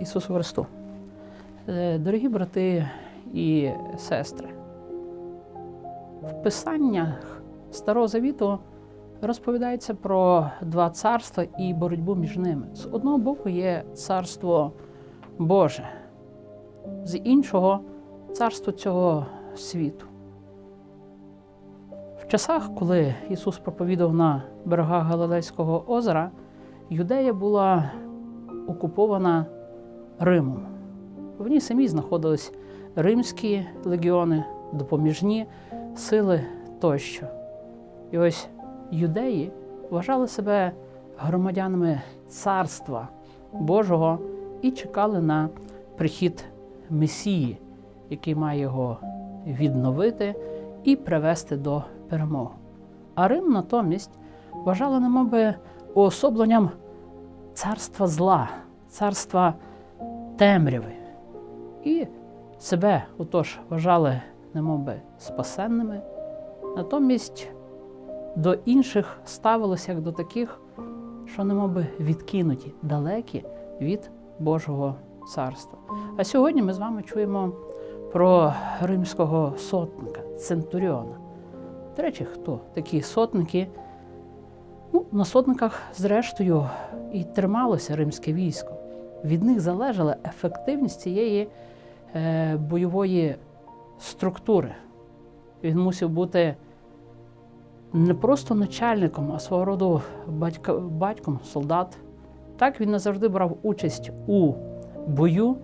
Ісусу Христу. Е, Дорогі брати і сестри, в Писаннях Старого Завіту розповідається про два царства і боротьбу між ними. З одного боку є царство Боже, з іншого царство цього світу. В часах, коли Ісус проповідав на берегах Галилейського озера, Юдея була окупована Римом. В ній самі знаходились римські легіони, допоміжні сили тощо. І ось юдеї вважали себе громадянами царства Божого і чекали на прихід Месії, який має його відновити і привести до перемоги. А Рим натомість вважали немоби уособленням царства зла, царства темряви. І себе отож вважали немоби спасенними, натомість до інших ставилося як до таких, що немоби відкинуті, далекі від Божого царства. А сьогодні ми з вами чуємо про римського сотника, центуріона. До речі, хто такі сотники? Ну, на сотниках, зрештою, і трималося римське військо. Від них залежала ефективність цієї е, бойової структури. Він мусив бути не просто начальником, а свого роду батька, батьком, солдат. Так він не завжди брав участь у бою,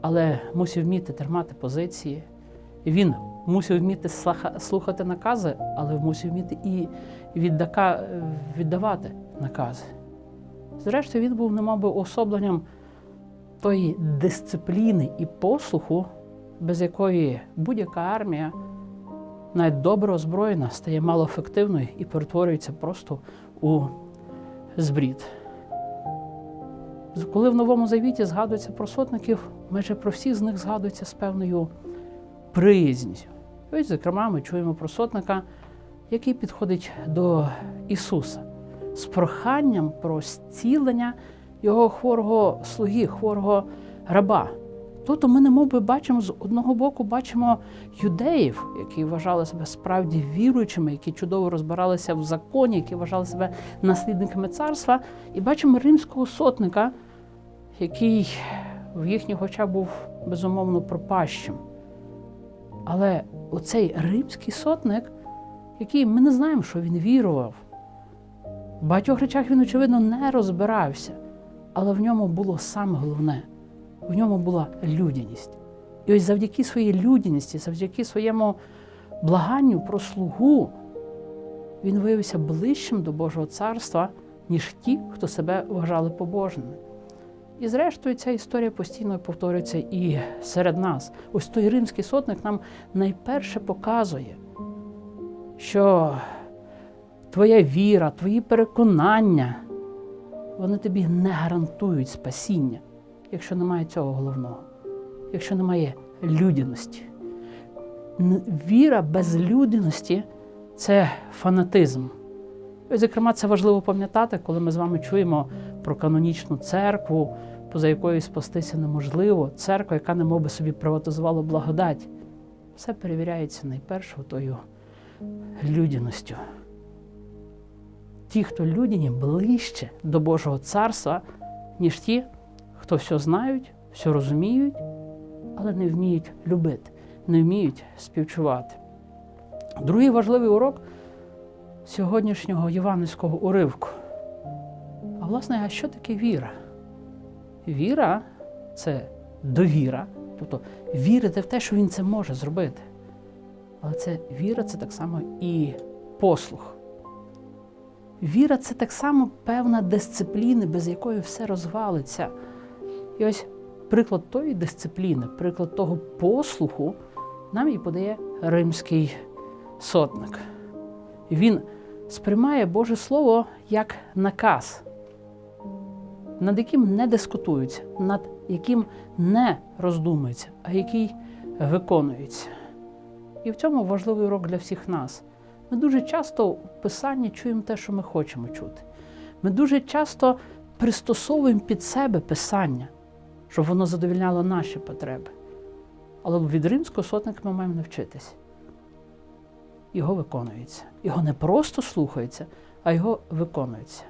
але мусив вміти тримати позиції. Він мусив вміти слухати накази, але мусив вміти і віддака, віддавати накази. Зрештою, він був немовби особленням тої дисципліни і послуху, без якої будь-яка армія, навіть добре озброєна, стає малоефективною і перетворюється просто у збрід. Коли в Новому Завіті згадується про сотників, майже про всіх з них згадується з певною приязністю. Ось, зокрема, ми чуємо про сотника, який підходить до Ісуса з проханням про зцілення його хворого слуги, хворого раба. Тут ми немов би бачимо з одного боку бачимо юдеїв, які вважали себе справді віруючими, які чудово розбиралися в законі, які вважали себе наслідниками царства, і бачимо римського сотника, який в їхніх очах був безумовно пропащим. Але оцей римський сотник, який ми не знаємо, що він вірував, в багатьох речах він, очевидно, не розбирався, але в ньому було саме головне в ньому була людяність. І ось завдяки своїй людяності, завдяки своєму благанню про слугу, він виявився ближчим до Божого царства, ніж ті, хто себе вважали побожними. І зрештою, ця історія постійно повторюється і серед нас. Ось той римський сотник нам найперше показує, що твоя віра, твої переконання, вони тобі не гарантують спасіння, якщо немає цього головного, якщо немає людяності. Віра без людяності це фанатизм. І, зокрема, це важливо пам'ятати, коли ми з вами чуємо про канонічну церкву, поза якою спастися неможливо, церква, яка не би собі приватизувала благодать. Все перевіряється найперше тою людяністю. Ті, хто людяні, ближче до Божого царства, ніж ті, хто все знають, все розуміють, але не вміють любити, не вміють співчувати. Другий важливий урок сьогоднішнього євангельського уривку. А власне, а що таке віра? Віра це довіра, тобто вірити в те, що він це може зробити. Але це віра це так само і послух. Віра це так само певна дисципліна, без якої все розвалиться. І ось приклад тої дисципліни, приклад того послуху нам і подає римський сотник. Він сприймає Боже Слово як наказ, над яким не дискутується, над яким не роздумується, а який виконується. І в цьому важливий урок для всіх нас. Ми дуже часто в Писанні чуємо те, що ми хочемо чути. Ми дуже часто пристосовуємо під себе Писання. щоб воно задовільняло наші потреби. Але від римського сотника ми маємо навчитись. Його виконується. Його не просто слухається, а його виконується.